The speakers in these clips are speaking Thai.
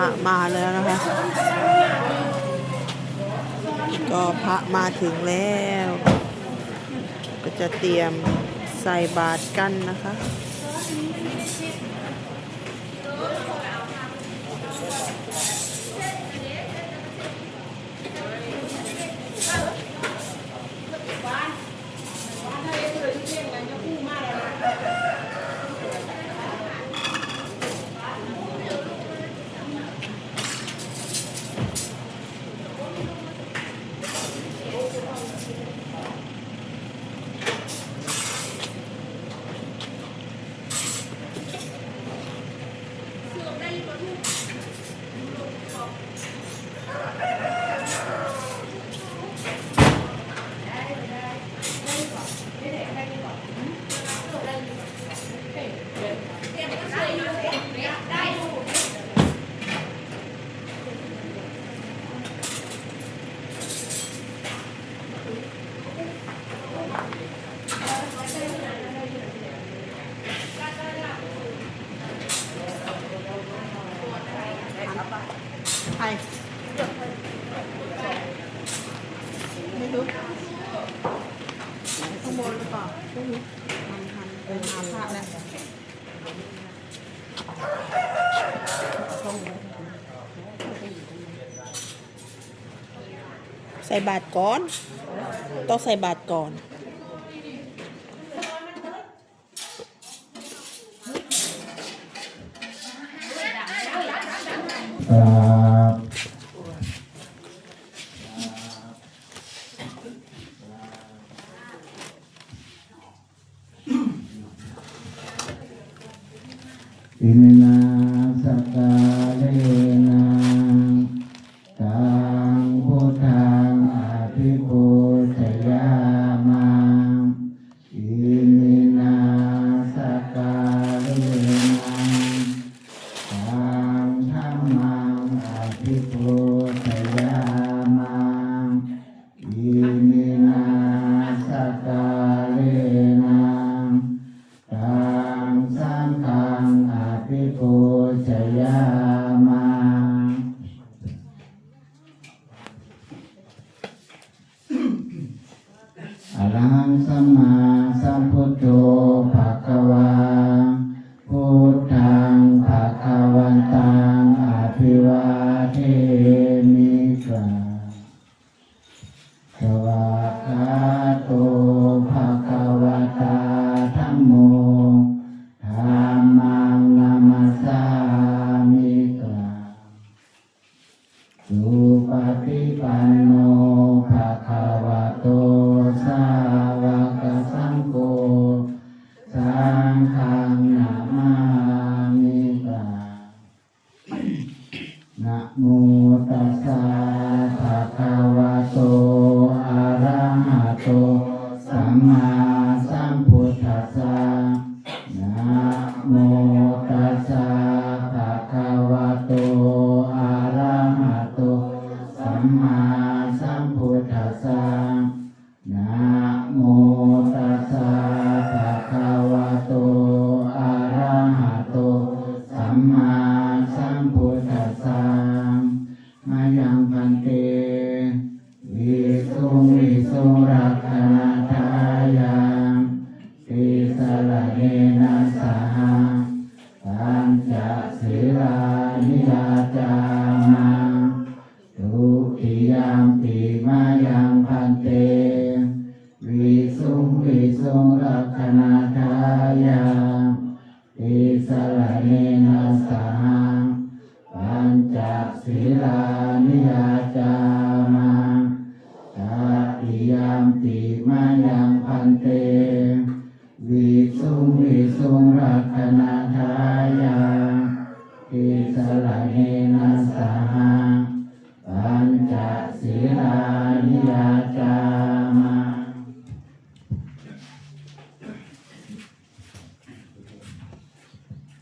ระมาแล้วนะคะ ก็พระมาถึงแล้ว ก็จะเตรียมใส่บาตรกันนะคะ ไม่รู้ข้างบนหรือเปล่าไม่รู้มันทันไปหาพระแล้วใส่บาตรก่อน ต้องใส่บาตรก่อนครั อิ อรหังสัมมาสัมพุทโธภะคะวาพุทธังภะคะวันตังอภิวาเทมิกาสวากาโตภะคะวะตาธัมโมธัมมังนามัสสามิกาสุปฏิปันโนภะคะวะโต สาวกสังโฆสังฆังนามามิตานะโมตัสสะภะคะวะโตอะระหะโตสัมมา วิสุงรักขณาทายาอิสระเนนะสหปัญจศีลานิยาจามาตาติยามติมายังพันเตวิสุงวิสุงรักขณา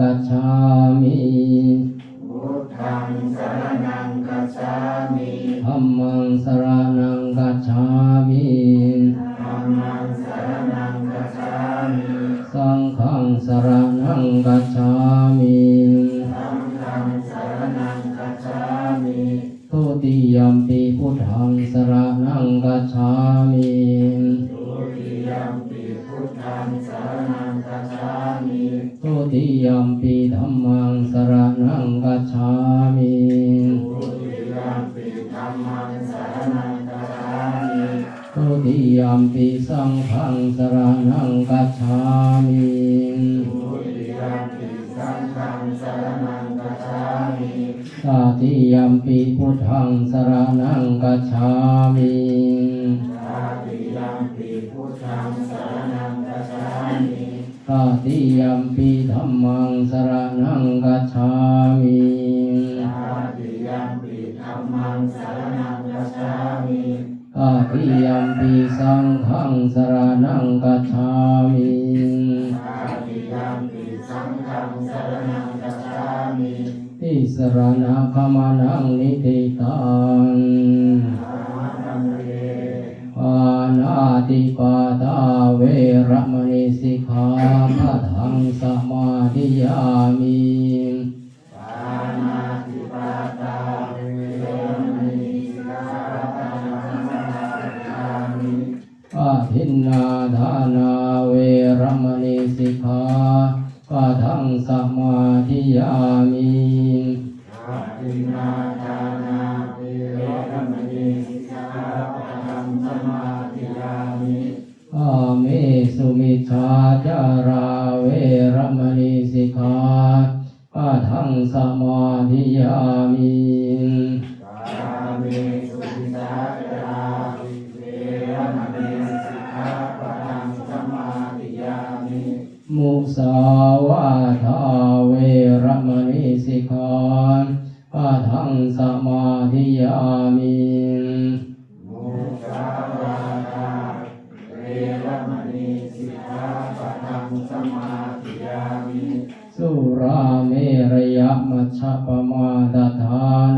กัจฉามิพุทธังสรณังคัจฉามิธัมมังสรณังกัจฉามิธัมมังสรณังคัจฉามิ สังฆังสรณังกัจฉามิ งสรณังคัจฉามิตาติยัมปิพุทธังสรณังกัจฉามิตาติยัมปิพุทธังสรณังคัจฉามิตาติยัมปิธัมมังสรณังกัจฉามิตาติยัมปิธัมมังสรณังคัจฉามิตาติยัมปิสังฆังสรณังกัจฉามิตาติยัมปิสังฆังสรณังคัจฉามิ ติสรณะขมานังนิติตังปานาติปาตาเวระมณีสิกขาปะทังสมาธิยามิปานาติปาตาเวรมณีสิกขาปะทังสมาธิยามิอาทินนาทา อาทินนาทานาเวรมณีสิกขาปะทังสมาธิยามิอาเมสุมิชาจาราเวระมณีสิกขาปะทังสมาธิยามิ มาธิยามิมุสาวาทาเวรมณีสิกขาปะทังสมาธิยามิ สุราเมรยมัชฌปมาดา